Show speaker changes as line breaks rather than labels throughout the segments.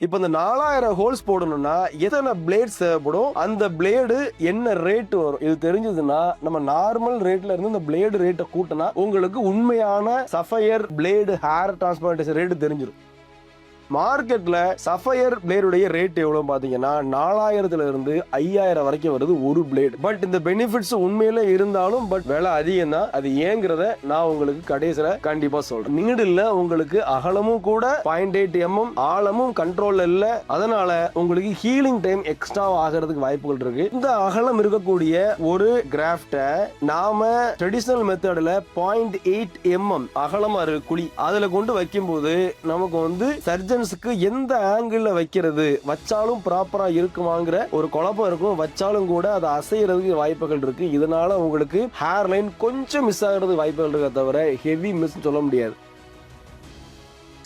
இப்போ இந்த நாலாயிரம் ஹோல்ஸ் போடணும்னா எத்தனை பிளேட்ஸ் தேவைப்படும்? அந்த பிளேடு என்ன ரேட் வரும்? இது தெரிஞ்சதுன்னா நம்ம நார்மல் ரேட்ல இருந்து இந்த பிளேடு ரேட்டை கூட்டினா உங்களுக்கு உண்மையான sapphire blade hair transplantation rate தெரிஞ்சிடும் மார்க்கெட்டில் சஃபயர் பிளேடுடைய ரேட் எவ்வளோ பார்த்தீங்கன்னா நாலாயிரத்துல இருந்து ஐயாயிரம் வரைக்கும் வருது ஒரு பிளேடு பட் இந்த பெனிஃபிட்ஸ் உண்மையில இருந்தாலும் பட் விலை அதிகம் தான் அது ஏங்கிறத நான் உங்களுக்கு கடைசியில் கண்டிப்பாக சொல்றேன். நீடில் உங்களுக்கு அகலமும் கூட பாயிண்ட் எயிட் எம்எம் ஆழமும் கண்ட்ரோல் இல்லை. அதனால உங்களுக்கு ஹீலிங் டைம் எக்ஸ்ட்ரா ஆகிறதுக்கு வாய்ப்புகள் இருக்கு. இந்த அகலம் இருக்கக்கூடிய ஒரு கிராஃப்டை நாம ட்ரெடிஷனல் மெத்தடில் பாயிண்ட் எயிட் எம்எம் அகலமா இருக்கு குழி அதில் கொண்டு வைக்கும்போது நமக்கு வந்து சர்ஜன்ஸுக்கு எந்த ஆங்கிளில் வைக்கிறது? வச்சாலும் ப்ராப்பராக இருக்குமாங்கிற ஒரு குழப்பம் இருக்கும். வச்சாலும் கூட அதை அசைகிறதுக்கு வாய்ப்புகள் இருக்குது இதனால உங்களுக்கு ஹேர் லைன் கொஞ்சம் மிஸ் ஆகிறது வாய்ப்புகள் இருக்க தவிர ஹெவி மிஸ் சொல்ல முடியாது.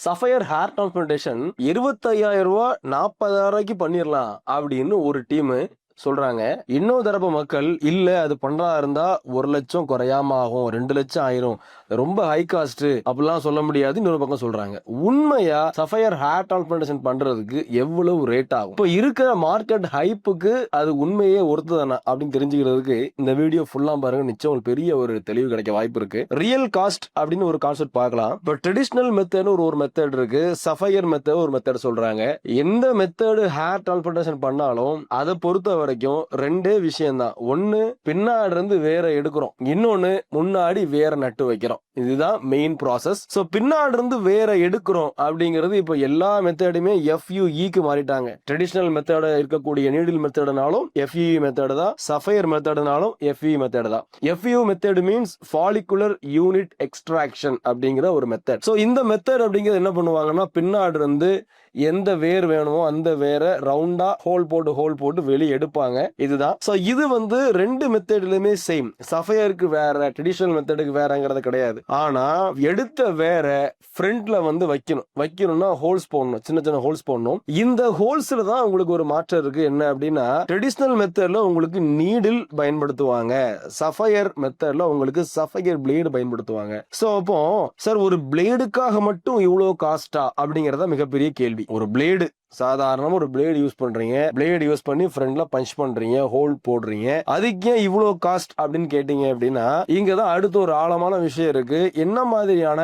சஃபயர் ஹேர் டிரான்ஸ்பிளான்டேஷன் இருபத்தையாயிரம் ரூபா நாற்பதாயிரம் ரூபாய்க்கு பண்ணிடலாம் அப்படின்னு ஒரு டீமு சொல்றாங்க. இன்னொரு தரப்பு மக்கள் இல்ல அது பண்றா இருந்தா ஒரு லட்சம் குறையாம ஆகும் ரெண்டு லட்சம் ஆயிரும் ரொம்ப ஹை காஸ்ட் அப்படிலாம் சொல்ல முடியாது. இன்னொரு பக்கம் சொல்றாங்க. உண்மையா சஃபயர் ஹேர் டிரான்ஸ்பிளான்டேஷன் பண்றதுக்கு எவ்வளவு ரேட் ஆகும்? இப்போ இருக்கிற மார்க்கெட் ஹைப்புக்கு அது உண்மையே ஒருத்ததானா அப்படின்னு தெரிஞ்சுக்கிறதுக்கு இந்த வீடியோ ஃபுல்லா பாருங்க. நிச்சயம் ஒரு பெரிய ஒரு தெளிவு கிடைக்க வாய்ப்பு இருக்கு. ரியல் காஸ்ட் அப்படின்னு ஒரு கான்செப்ட் பார்க்கலாம். இப்போ ட்ரெடிஷ்னல் மெத்தட்னு ஒரு ஒரு மெத்தட் இருக்கு. சஃபயர் மெத்தட் ஒரு மெத்தட் சொல்றாங்க. எந்த மெத்தடு ஹேர் டிரான்ஸ்பிளான்டேஷன் பண்ணாலும் அதை பொறுத்த வரைக்கும் ரெண்டே விஷயம் தான் ஒன்னு பின்னாடி இருந்து வேற எடுக்கிறோம். இன்னொன்னு முன்னாடி வேற நட்டு வைக்கிறோம். இதுதான் மெயின் ப்ராசஸ் ஸோ பின்னாடி இருந்து வேற எடுக்கிறோம் அப்படிங்கிறது இப்போ எல்லா மெத்தடுமே எஃப்யூஇக்கு மாறிட்டாங்க. ட்ரெடிஷ்னல் மெத்தட இருக்கக்கூடிய நீடில் மெத்தடுனாலும் எஃப்யூஇ மெத்தடு தான். சஃபயர் மெத்தடுனாலும் எஃப்இ மெத்தடு தான். FU method means follicular unit extraction அப்படிங்கிற ஒரு மெத்தட் ஸோ இந்த மெத்தட் அப்படிங்கிறது என்ன பண்ணுவாங்கன்னா பின்னாடி இருந்து எந்த வேர் வேணுமோ அந்த வேரை ரவுண்டா ஹோல் போட்டு ஹோல் போட்டு வெளியே எடுப்பாங்க. இதுதான். ஸோ இது வந்து ரெண்டு மெத்தட்லயுமே சேம் சஃபையருக்கு வேற ட்ரெடிஷனல் மெத்தடுக்கு வேறங்கிறது கிடையாது. ஆனா எடுத்த வேற ஃப்ரண்ட்ல வந்து வைக்கணும். வைக்கணும்னா ஹோல்ஸ் போடணும். சின்ன சின்ன ஹோல்ஸ் போடணும். இந்த ஹோல்ஸ்ல தான் உங்களுக்கு ஒரு மாற்றம் இருக்கு. என்ன அப்படின்னா ட்ரெடிஷ்னல் மெத்தட்ல உங்களுக்கு நீடில் பயன்படுத்துவாங்க. சஃபையர் மெத்தட்ல உங்களுக்கு சஃபையர் பிளேடு பயன்படுத்துவாங்க. ஸோ அப்போ சார் ஒரு பிளேடுக்காக மட்டும் இவ்வளோ காஸ்டா அப்படிங்கறத மிகப்பெரிய கேள்வி. ஒரு பிளேடு சாதாரணமா ஒரு பிளேடு யூஸ் பண்றீங்க. பிளேடு யூஸ் பண்ணி ஃப்ரண்ட்ல பஞ்ச் பண்றீங்க ஹோல் போடுறீங்க. அதுக்கு ஏன் இவ்வளோ காஸ்ட் அப்படின்னு கேட்டீங்க அப்படின்னா இங்கே தான் அடுத்த ஒரு ஆழமான விஷயம் இருக்கு. என்ன மாதிரியான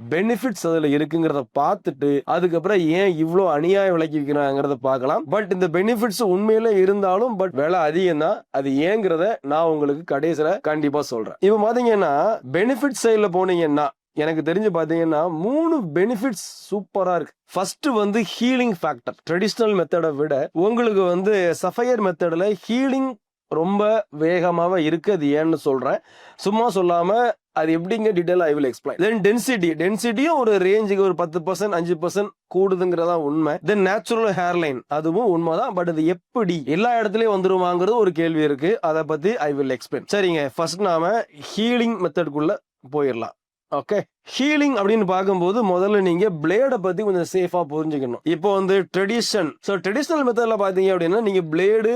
பெனிஃபிட்ஸ் அதில் இருக்குங்கிறத பார்த்துட்டு அதுக்கப்புறம் ஏன் இவ்வளோ அநியாய விலைக்கு விற்கிறாங்கிறத பார்க்கலாம். பட் இந்த பெனிஃபிட்ஸ் உண்மையில இருந்தாலும் பட் விலை அதிகம் தான் அது ஏங்கிறத நான் உங்களுக்கு கடைசியில் கண்டிப்பாக சொல்கிறேன் இப்போ பார்த்தீங்கன்னா பெனிஃபிட் சைடில் போனீங்கன்னா எனக்கு தெரிஞ்சு பார்த்தீங்கன்னா மூணு பெனிஃபிட்ஸ் சூப்பராக இருக்கு. ஃபர்ஸ்ட் வந்து ஹீலிங் ஃபேக்டர் ட்ரெடிஷ்னல் மெத்தடை விட உங்களுக்கு வந்து சஃபையர் மெத்தடில் ஹீலிங் ரொம்ப வேகமாக இருக்குது அது ஏன்னு சொல்கிறேன் சும்மா சொல்லாமல் அது எப்படிங்க detail I will explain then density டென்சிட்டியும் ஒரு ரேஞ்சுக்கு ஒரு பத்து பர்சன்ட் அஞ்சு பர்சன்ட் கூடுதுங்கிறதா உண்மை. தென் நேச்சுரல் ஹேர்லைன் அதுவும் உண்மைதான் பட் அது எப்படி? எல்லா இடத்துலயும் வந்துருவாங்கிறது ஒரு கேள்வி இருக்கு. அதை பத்தி ஐ வில் எக்ஸ்பிளைன் சரிங்க ஃபர்ஸ்ட் நாம ஹீலிங் மெத்தட்குள்ள போயிடலாம் ஓகே ஹீலிங் அப்படின்னு பார்க்கும்போது முதல்ல நீங்க பிளேடை பத்தி கொஞ்சம் சேஃபா புரிஞ்சுக்கணும். இப்போ வந்து ட்ரெடிஷன் ஸோ ட்ரெடிஷ்னல் மெத்தட்ல பாத்தீங்க அப்படின்னா நீங்க பிளேடு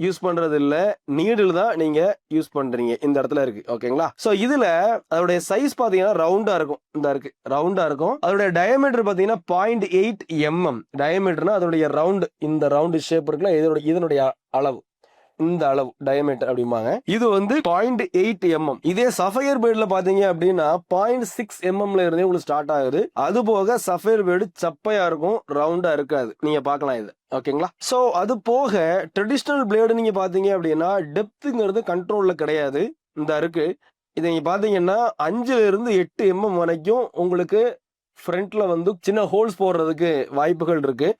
யூஸ் பண்றது இல்ல நீடில் தான் நீங்க யூஸ் பண்றீங்க. இந்த இடத்துல இருக்கு. ஓகேங்களா சோ இதுல அதோடைய சைஸ் பாத்தீங்கன்னா ரவுண்டா இருக்கும். இந்த இருக்கு. ரவுண்டா இருக்கும். அதோட டயமீட்டர் பாத்தீங்கன்னா பாயிண்ட் எயிட் எம்எம் டயமீட்டர்னா அதோடைய ரவுண்ட் இந்த ரவுண்டு ஷேப் இருக்குல்ல இதோட இதனுடைய அளவு. இந்த அளவு டயமீட்டர் அப்படிம்பாங்க. இது வந்து பாயிண்ட் எயிட் எம்எம் இதே சஃபயர் பேர்ட்ல பாத்தீங்க அப்படின்னா பாயிண்ட் சிக்ஸ் எம்எம்ல இருந்தே உங்களுக்கு ஸ்டார்ட் ஆகுது. அது போக சஃபயர் பேர்டு சப்பையா இருக்கும் ரவுண்டா இருக்காது. நீங்க பார்க்கலாம் இது. ஓகேங்களா? சோ அது போக ட்ரெடிஷ்னல் பிளேடு நீங்க பாத்தீங்க அப்படின்னா டெப்த்துங்கிறது கண்ட்ரோல்ல கிடையாது. இந்த இருக்கு. இதை நீங்க பாத்தீங்கன்னா அஞ்சுல இருந்து எட்டு எம்எம் வரைக்கும் உங்களுக்கு ஃப்ரண்ட்ல வந்து சின்ன ஹோல்ஸ் போடுறதுக்கு வாய்ப்புகள் இருக்கு.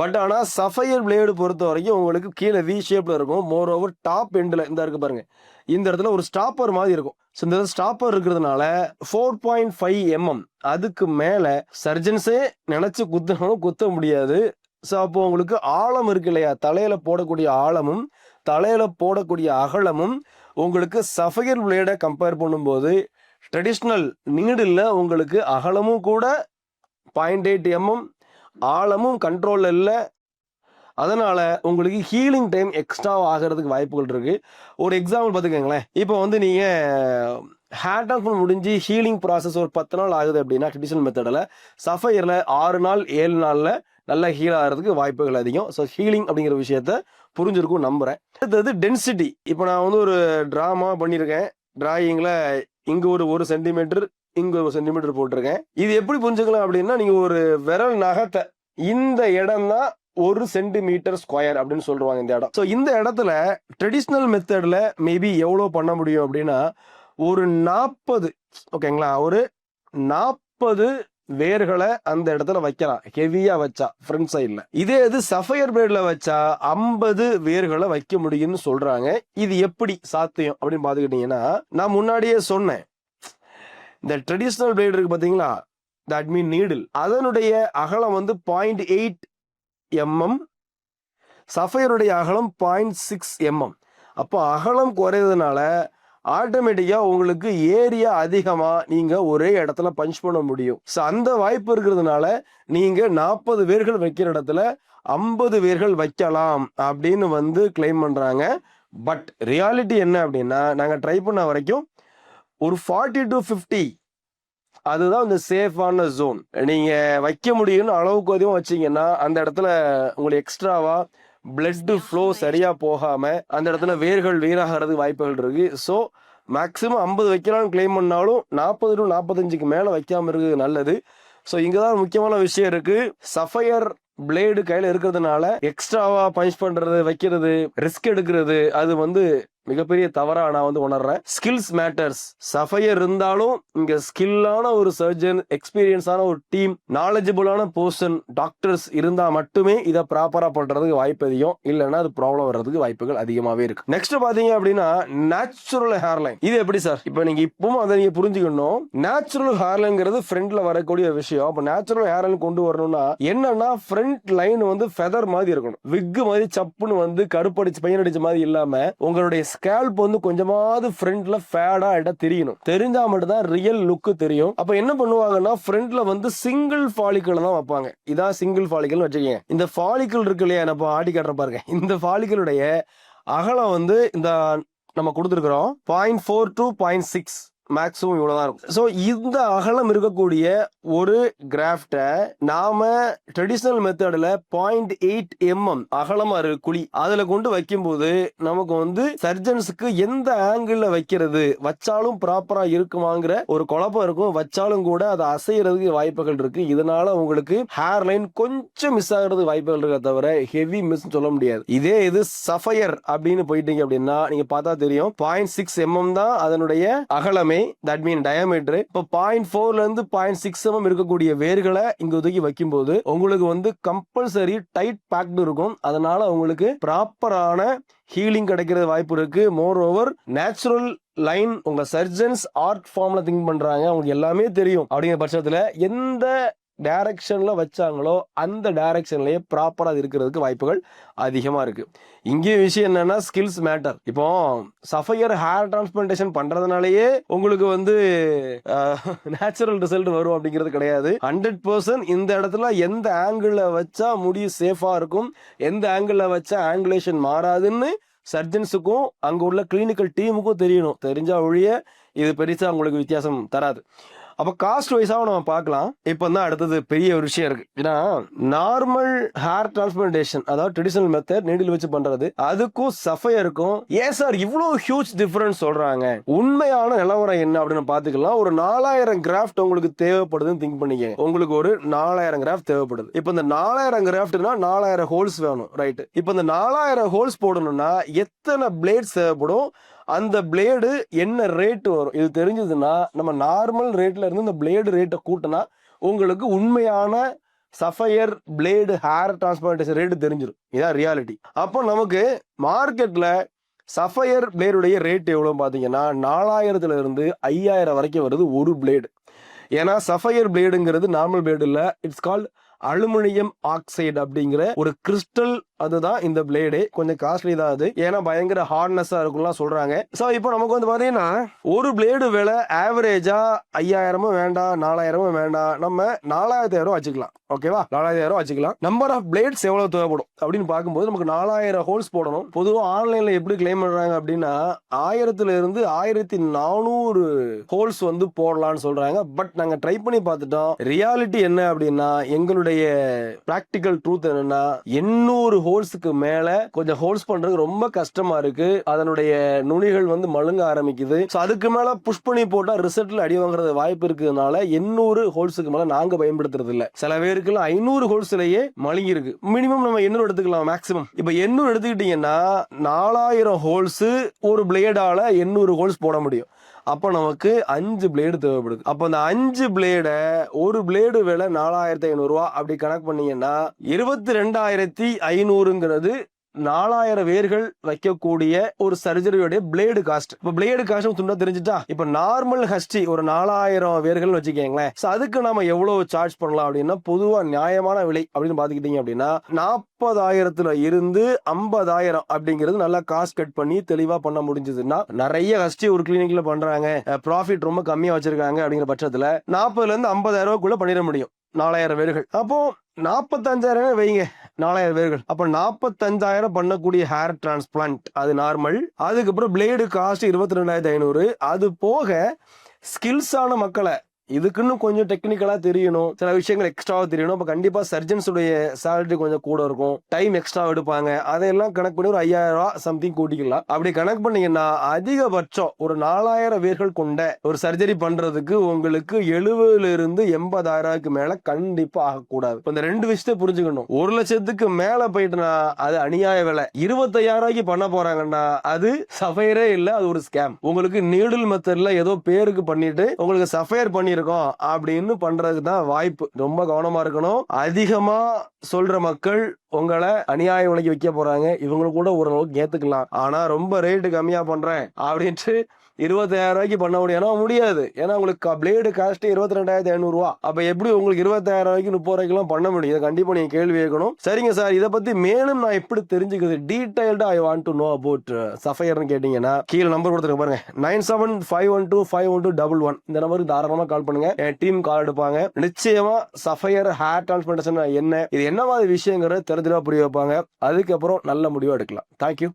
பட் ஆனால் சஃபையர் பிளேடு பொறுத்த வரைக்கும் உங்களுக்கு கீழே வி ஷேப்பில் இருக்கும். மோர் ஓவர் டாப் எண்டில் இந்த இருக்கு பாருங்கள் இந்த இடத்துல ஒரு ஸ்டாப்பர் மாதிரி இருக்கும். ஸோ இந்த ஸ்டாப்பர் இருக்கிறதுனால ஃபோர் பாயிண்ட் ஃபைவ் எம்எம் அதுக்கு மேலே சர்ஜன்ஸே நினச்சி குத்தினாலும் குத்த முடியாது. ஸோ அப்போ உங்களுக்கு ஆழம் இருக்கு இல்லையா? தலையில் போடக்கூடிய ஆழமும் தலையில் போடக்கூடிய அகலமும் உங்களுக்கு சஃபையர் பிளேடை கம்பேர் பண்ணும்போது ட்ரெடிஷ்னல் நீடில் உங்களுக்கு அகலமும் கூட பாயிண்ட் எயிட் எம்எம் ஆழமும் கண்ட்ரோலில் இல்லை. அதனால் உங்களுக்கு ஹீலிங் டைம் எக்ஸ்ட்ரா ஆகிறதுக்கு வாய்ப்புகள் இருக்குது ஒரு எக்ஸாம்பிள் பார்த்துக்கோங்களேன். இப்போ வந்து நீங்கள் ஹேர் ஆஃப் முடிஞ்சு ஹீலிங் ப்ராசஸ் ஒரு பத்து நாள் ஆகுது அப்படின்னா ட்ரெடிஷனல் மெத்தடில் சஃபையரில் ஆறு நாள் ஏழு நாளில் நல்லா ஹீல் ஆகிறதுக்கு வாய்ப்புகள் அதிகம். ஸோ ஹீலிங் அப்படிங்கிற விஷயத்த புரிஞ்சிருக்கும் நம்புகிறேன் அடுத்தது டென்சிட்டி இப்போ நான் வந்து ஒரு ட்ராமா பண்ணியிருக்கேன். ட்ராயிங்கில் இங்கே ஒரு ஒரு சென்டிமீட்டர் இங்கே ஒரு சென்டிமீட்டர் போட்டிருக்கேன். இது எப்படி புரிஞ்சுக்கலாம் அப்படின்னா நீங்கள் ஒரு விரல் நகத்தை இந்த இடம் தான் ஒரு சென்டிமீட்டர் ஸ்கொயர் அப்படின்னு சொல்லுவாங்க இந்த இடம். ஸோ இந்த இடத்துல ட்ரெடிஷ்னல் மெத்தடில் மேபி எவ்வளோ பண்ண முடியும் அப்படின்னா ஒரு நாற்பது ஓகேங்களா ஒரு நாற்பது வேர்களை அந்த இடத்துல வைக்கலாம். ஹெவியாக வச்சா ஃப்ரண்ட் சைடில் இதே இது சஃபயர் பிளேட்ல வச்சா ஐம்பது வேர்களை வைக்க முடியும்னு சொல்கிறாங்க இது எப்படி சாத்தியம் அப்படின்னு பார்த்துக்கிட்டிங்கன்னா நான் முன்னாடியே சொன்னேன். இந்த ட்ரெடிஷ்னல் பிளேடு இருக்கு பார்த்தீங்களா தட் மீன் நீடில் அதனுடைய அகலம் வந்து பாயிண்ட் எயிட் எம்எம் சஃபையருடைய அகலம் பாயிண்ட் சிக்ஸ் எம்எம் அப்போ அகலம் குறையதுனால ஆட்டோமேட்டிக்காக உங்களுக்கு ஏரியா அதிகமாக நீங்கள் ஒரே இடத்துல பஞ்ச் பண்ண முடியும். ஸோ அந்த வாய்ப்பு இருக்கிறதுனால நீங்கள் நாற்பது வேர்கள் வைக்கிற இடத்துல ஐம்பது வேர்கள் வைக்கலாம் அப்படின்னு வந்து கிளைம் பண்ணுறாங்க பட் ரியாலிட்டி என்ன அப்படின்னா நாங்கள் ட்ரை பண்ண வரைக்கும் ஒரு ஃபார்ட்டி டு ஃபிஃப்டி அதுதான் இந்த சேஃபான ஜோன் நீங்கள் வைக்க முடியும்னு அளவுக்கு அதிகம் வச்சீங்கன்னா அந்த இடத்துல உங்களுக்கு எக்ஸ்ட்ராவா பிளட் ஃப்ளோ சரியா போகாம அந்த இடத்துல வேர்கள் வீணாகிறதுக்கு வாய்ப்புகள் இருக்கு. ஸோ மேக்ஸிமம் ஐம்பது வைக்கலாம்னு கிளைம் பண்ணாலும் நாற்பது டு நாற்பத்தஞ்சுக்கு மேலே வைக்காம இருக்குது நல்லது. ஸோ இங்கே தான் முக்கியமான விஷயம் இருக்கு. சஃபயர் பிளேடு கையில் இருக்கிறதுனால எக்ஸ்ட்ராவா பஞ்ச் பண்றது வைக்கிறது ரிஸ்க் எடுக்கிறது அது வந்து மிகப்பெரிய தவறா நான் வந்து உணர்றேன். ஸ்கில்ஸ் மேட்டர்ஸ் சஃபையர் இருந்தாலும் இங்க ஸ்கில்லான ஒரு சர்ஜன் எக்ஸ்பீரியன்ஸான ஒரு டீம் நாலேஜபிளான பர்சன் டாக்டர்ஸ் இருந்தா மட்டுமே இதை ப்ராப்பரா பண்றதுக்கு வாய்ப்பு அதிகம். இல்லைன்னா அது ப்ராப்ளம் வர்றதுக்கு வாய்ப்புகள் அதிகமாகவே இருக்கு. நெக்ஸ்ட் பாத்தீங்க அப்படின்னா நேச்சுரல் ஹேர்லைன் இது எப்படி சார் இப்போ நீங்க இப்பவும் அதை நீங்க புரிஞ்சுக்கணும். நேச்சுரல் ஹேர்லைன்ங்கிறது ஃப்ரண்ட்ல வரக்கூடிய விஷயம். அப்போ நேச்சுரல் ஹேர்லைன் கொண்டு வரணும்னா என்னன்னா ஃப்ரண்ட் லைன் வந்து ஃபெதர் மாதிரி இருக்கணும். விக்கு மாதிரி சப்புன்னு வந்து கருப்படிச்சு பையன் அடிச்ச மாதிரி இல்லாம உங்களுடைய ஸ்கேல்ப் வந்து கொஞ்சமாவது ஃப்ரண்ட்ல ஃபேடா ஆயிட்டா தெரியணும். தெரிஞ்சா மட்டும்தான் ரியல் லுக்கு தெரியும். அப்ப என்ன பண்ணுவாங்கன்னா ஃப்ரண்ட்ல வந்து சிங்கிள் ஃபாலிக்கல் தான் வைப்பாங்க. இதான் சிங்கிள் ஃபாலிக்கல் வச்சுக்கோங்க. இந்த ஃபாலிக்கல் இருக்கு இல்லையா? நான் இப்போ ஆடி காட்டுற பாருங்க. இந்த ஃபாலிக்கலுடைய அகலம் வந்து இந்த நம்ம கொடுத்துருக்குறோம் point four to point six maximum இவ்வளோ தான் இருக்கும். ஸோ இந்த அகலம் இருக்கக்கூடிய ஒரு கிராஃப்டை நாம ட்ரெடிஷ்னல் மெத்தடில் பாயிண்ட் எயிட் எம்எம் அகலமாக இருக்கு குழி. அதில் கொண்டு வைக்கும்போது நமக்கு வந்து சர்ஜன்ஸுக்கு எந்த ஆங்கிளில் வைக்கிறது வச்சாலும் ப்ராப்பராக இருக்குமாங்கிற ஒரு குழப்பம் இருக்கும். வச்சாலும் கூட அதை அசைகிறதுக்கு வாய்ப்புகள் இருக்கு. இதனால உங்களுக்கு ஹேர் லைன் கொஞ்சம் மிஸ் ஆகிறதுக்கு வாய்ப்புகள் இருக்க தவிர ஹெவி மிஸ் சொல்ல முடியாது. இதே இது சஃபயர் அப்படின்னு போயிட்டீங்க அப்படின்னா நீங்க பார்த்தா தெரியும். பாயிண்ட் சிக்ஸ் எம்எம் தான் அதனுடைய அகலமே தட் மீன் டயமீட்டர் இப்போ பாயிண்ட் ஃபோர்ல இருந்து பாயிண்ட் சிக்ஸ் எம்எம் இருக்கக்கூடிய வேர்களை இங்க ஒதுக்கி வைக்கும்போது உங்களுக்கு வந்து கம்பல்சரி டைட் பேக்டு இருக்கும். அதனால உங்களுக்கு ப்ராப்பரான ஹீலிங் கிடைக்கிறது வாய்ப்பு இருக்கு. மோர் ஓவர் நேச்சுரல் லைன் உங்க சர்ஜன்ஸ் ஆர்ட் ஃபார்ம்ல திங்க் பண்றாங்க. அவங்களுக்கு எல்லாமே தெரியும். அப்படிங்கிற பட்சத்துல எந்த டைரக்ஷனில் வச்சாங்களோ அந்த டைரக்ஷன்லேயே ப்ராப்பராக இருக்கிறதுக்கு வாய்ப்புகள் அதிகமாக இருக்குது இங்கே விஷயம் என்னென்னா ஸ்கில்ஸ் மேட்டர் இப்போ சஃபையர் ஹேர் டிரான்ஸ்பிளான்டேஷன் பண்ணுறதுனாலயே உங்களுக்கு வந்து நேச்சுரல் ரிசல்ட் வரும் அப்படிங்கிறது கிடையாது. ஹண்ட்ரட் பர்சன்ட் இந்த இடத்துல எந்த ஆங்கிளில் வச்சா முடி சேஃபாக இருக்கும் எந்த ஆங்கிளில் வச்சா ஆங்குலேஷன் மாறாதுன்னு சர்ஜன்ஸுக்கும் அங்கே உள்ள கிளினிக்கல் டீமுக்கும் தெரியணும். தெரிஞ்சா ஒழிய இது பெருசாக உங்களுக்கு வித்தியாசம் தராது. அப்போ காஸ்ட் வைஸாகவும் நம்ம பார்க்கலாம். இப்போ தான் அடுத்தது பெரிய ஒரு விஷயம் இருக்கு. ஏன்னா நார்மல் ஹேர் டிரான்ஸ்பிளான்டேஷன் அதாவது ட்ரெடிஷனல் மெத்தட் நீடில் வச்சு பண்றது அதுக்கும் சஃபையருக்கும் ஏன் சார் இவ்வளோ ஹியூஜ் டிஃபரன்ஸ் சொல்றாங்க? உண்மையான நிலவரம் என்ன அப்படின்னு பார்த்துக்கலாம். ஒரு நாலாயிரம் கிராஃப்ட் உங்களுக்கு தேவைப்படுதுன்னு திங்க் பண்ணிக்க உங்களுக்கு ஒரு நாலாயிரம் கிராஃப்ட் தேவைப்படுது. இப்போ இந்த நாலாயிரம் கிராஃப்ட்னா நாலாயிரம் ஹோல்ஸ் வேணும் ரைட் இப்போ இந்த நாலாயிரம் ஹோல்ஸ் போடணும்னா எத்தனை பிளேட்ஸ் தேவைப்படும்? அந்த பிளேடு என்ன ரேட்டு வரும்? இது தெரிஞ்சதுன்னா நம்ம நார்மல் ரேட்ல இருந்து இந்த பிளேடு ரேட்டை கூட்டினா உங்களுக்கு உண்மையான sapphire blade hair transplantation rate தெரிஞ்சிடும் இதான் ரியாலிட்டி அப்போ நமக்கு மார்க்கெட்டில் சஃபையர் பிளேடுடைய ரேட் எவ்வளோ பார்த்தீங்கன்னா நாலாயிரத்துல இருந்து ஐயாயிரம் வரைக்கும் வருது ஒரு பிளேடு ஏன்னா சஃபையர் பிளேடுங்கிறது நார்மல் பிளேடு இல்லை இட்ஸ் கால்ட் அலுமினியம் ஆக்சைடு அப்படிங்கிற ஒரு கிறிஸ்டல் அதுதான் இந்த பிளேடு கொஞ்சம் காஸ்ட்லி தான் அது. ஏன்னா பயங்கர ஹார்ட்னஸா இருக்கும்லாம் சொல்றாங்க. சோ இப்போ நமக்கு வந்து பாத்தீங்கன்னா ஒரு பிளேடு விலை ஆவரேஜா ஐயாயிரமும் வேண்டாம் நாலாயிரமும் வேண்டாம். நம்ம நாலாயிரத்தாயிரம் வச்சுக்கலாம். ஓகேவா நாலாயிரம் வச்சுக்கலாம். நம்பர் ஆஃப் பிளேட்ஸ் எவ்வளவு தேவைப்படும்? அப்படின்னு பார்க்கும்போது நமக்கு நாலாயிரம் ஹோல்ஸ் போடணும். பொதுவாக ஆன்லைன்ல எப்படி கிளைம் பண்றாங்க அப்படின்னா ஆயிரத்துல இருந்து ஆயிரத்தி நானூறு ஹோல்ஸ் வந்து போடலாம்னு சொல்றாங்க. பட் நாங்க ட்ரை பண்ணி பார்த்துட்டோம். ரியாலிட்டி என்ன அப்படின்னா எங்களுடைய பிராக்டிக்கல் ட்ரூத் என்னன்னா எண்ணூறு ஹோல்ஸுக்கு மேலே கொஞ்சம் ஹோல்ஸ் பண்ணுறதுக்கு ரொம்ப கஷ்டமாக இருக்குது அதனுடைய நுனிகள் வந்து மழுங்க ஆரம்பிக்குது. ஸோ அதுக்கு மேலே புஷ் பண்ணி போட்டால் ரிசல்ட்டில் அடி வாங்குறது வாய்ப்பு இருக்கிறதுனால எண்ணூறு ஹோல்ஸுக்கு மேலே நாங்கள் பயன்படுத்துறது இல்லை. சில பேருக்குலாம் ஐநூறு ஹோல்ஸ்லேயே மழுங்கி இருக்கு மினிமம் நம்ம எண்ணூறு எடுத்துக்கலாம் மேக்ஸிமம் இப்போ எண்ணூறு எடுத்துக்கிட்டிங்கன்னா நாலாயிரம் ஹோல்ஸு ஒரு பிளேடால் எண்ணூறு ஹோல்ஸ் போட முடியும். அப்போ நமக்கு அஞ்சு பிளேடு தேவைப்படுது. அப்போ அந்த அஞ்சு பிளேடை ஒரு பிளேடு விலை நாலாயிரத்தி ஐநூறுரூவா அப்படி கணக்கு பண்ணீங்கன்னா இருபத்தி ரெண்டாயிரத்தி ஐநூறுங்கிறது நாலாயிரம் வேர்கள் வைக்கக்கூடிய ஒரு சர்ஜரியோட பிளேடு காஸ்ட் இப்போ பிளேடு காஸ்ட் துண்டா தெரிஞ்சுட்டா? இப்போ நார்மல் ஹஸ்டி ஒரு நாலாயிரம் வேர்கள் வச்சுக்கோங்களேன். அதுக்கு நம்ம எவ்வளவு சார்ஜ் பண்ணலாம் அப்படின்னா பொதுவா நியாயமான விலை அப்படின்னு பாத்துக்கிட்டீங்க அப்படின்னா நாற்பதாயிரத்துல இருந்து ஐம்பதாயிரம் அப்படிங்கிறது நல்லா காஸ்ட் கட் பண்ணி தெளிவா பண்ண முடிஞ்சதுன்னா நிறைய ஹஸ்டி ஒரு கிளினிக்ல பண்றாங்க. ப்ராஃபிட் ரொம்ப கம்மியா வச்சிருக்காங்க அப்படிங்கிற பட்சத்துல நாற்பதுல இருந்து ஐம்பதாயிரம் ரூபாய்க்குள்ள பண்ணிட முடியும். நாலாயிரம் பேர்கள் அப்போ நாற்பத்தஞ்சாயிரம் வைங்க. நாலாயிரம் பேர்கள். அப்ப நாற்பத்தஞ்சாயிரம் பண்ணக்கூடிய ஹேர் டிரான்ஸ்பிளான்ட் அது நார்மல் அதுக்கப்புறம் பிளேடு காஸ்ட் இருபத்தி ரெண்டாயிரத்தி ஐநூறு. அது போக ஸ்கில்ஸான மக்களை இதுக்குன்னு கொஞ்சம் டெக்னிக்கலா தெரியணும். சில விஷயங்கள் எக்ஸ்ட்ராவா தெரியணும். அப்ப கண்டிப்பா சர்ஜன்ஸுடைய சேலரி கொஞ்சம் கூட இருக்கும். டைம் எக்ஸ்ட்ரா எடுப்பாங்க. அதையெல்லாம் கணக்கு பண்ணி ஒரு ஐயாயிரம் ரூபாய் சம்திங் கூட்டிக்கலாம். அப்படி கணக்கு பண்ணீங்கன்னா அதிகபட்சம் ஒரு நாலாயிரம் பேர்கள் கொண்ட ஒரு சர்ஜரி பண்றதுக்கு உங்களுக்கு எழுபதுல இருந்து எண்பதாயிரத்துக்கு மேல கண்டிப்பா ஆகக்கூடாது. இந்த ரெண்டு விஷயத்தை புரிஞ்சுக்கணும். ஒரு லட்சத்துக்கு மேல போயிட்டுனா அது அநியாய விலை. இருபத்தையாயிரம் ரூபாய்க்கு பண்ண போறாங்கன்னா அது சஃபையரே இல்லை. அது ஒரு ஸ்கேம் உங்களுக்கு நீடில் மெத்தட்ல ஏதோ பேருக்கு பண்ணிட்டு உங்களுக்கு சஃபையர் பண்ணி பண்ணியிருக்கோம் அப்படின்னு பண்றதுக்கு தான் வாய்ப்பு. ரொம்ப கவனமா இருக்கணும். அதிகமா சொல்ற மக்கள் உங்களை அநியாய விலைக்கு வைக்க போறாங்க. இவங்களுக்கு கூட ஓரளவுக்கு ஏத்துக்கலாம். ஆனா ரொம்ப ரேட்டு கம்மியா பண்றேன் அப்படின்ட்டு இருபத்தாயிரம் ரூபாய்க்கு பண்ண முடியும்னா முடியாது. ஏன்னா உங்களுக்கு பிளேடு காஸ்ட் இருபத்தி ரெண்டாயிரத்தி ஐநூறுரூவா அப்போ அப்ப எப்படி உங்களுக்கு இருபத்தாயிரம் ரூபாய்க்கு முப்பது ரூபாய்க்குலாம் பண்ண முடியும்? இதை கண்டிப்பா நீங்க கேள்வி கேட்கணும். சரிங்க சார். இதை பத்தி மேலும் நான் எப்படி தெரிஞ்சுக்கிறது? Detailed I want to know about சஃபையர்னு கேட்டீங்கன்னா கீழே நம்பர் கொடுத்துருக்க பாருங்க. Nine seven five one two five one two double one. இந்த நம்பருக்கு தாராளமா கால் பண்ணுங்க. என் டீம் கால் எடுப்பாங்க. நிச்சயமா சஃபையர் ஹேர் டிரான்ஸ்பிளான்டேஷன் என்ன? இது என்ன மாதிரி விஷயங்கிறத தெரிஞ்சுவா புரிய வைப்பாங்க. அதுக்கப்புறம் நல்ல முடிவு எடுக்கலாம். தேங்க்யூ